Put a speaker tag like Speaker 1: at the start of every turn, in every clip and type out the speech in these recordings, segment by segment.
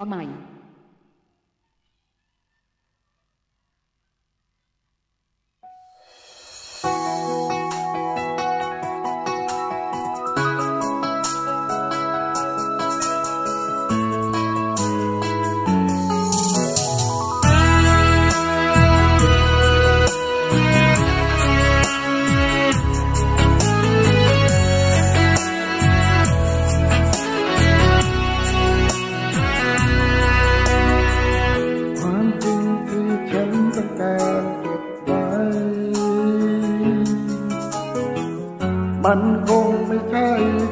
Speaker 1: Amai. มั
Speaker 2: นคงไม่ใช่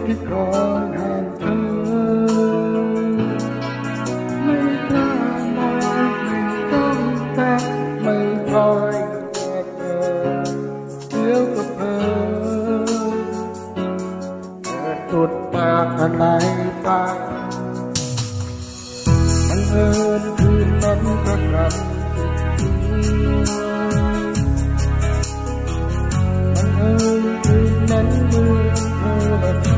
Speaker 2: ที่คอยห่างเธอ ไม่กล้ามองไม่ต้องแต่ไม่คอยกับเธอเดี๋ยวกับเธอเธอจุดปากอะไรตาย love.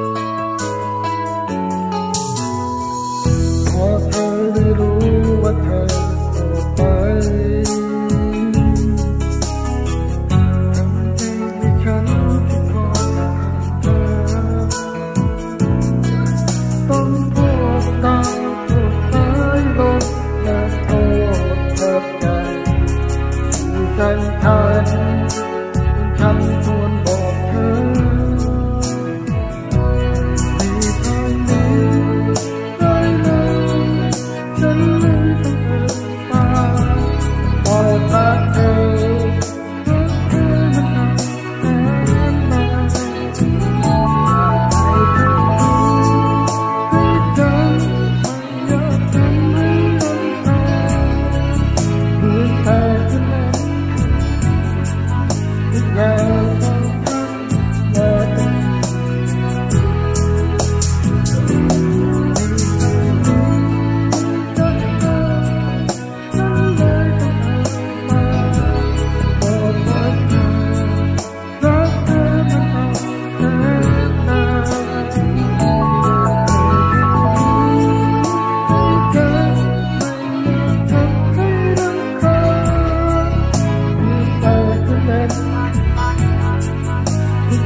Speaker 2: กันทันคำทวนบ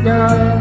Speaker 2: Yeah.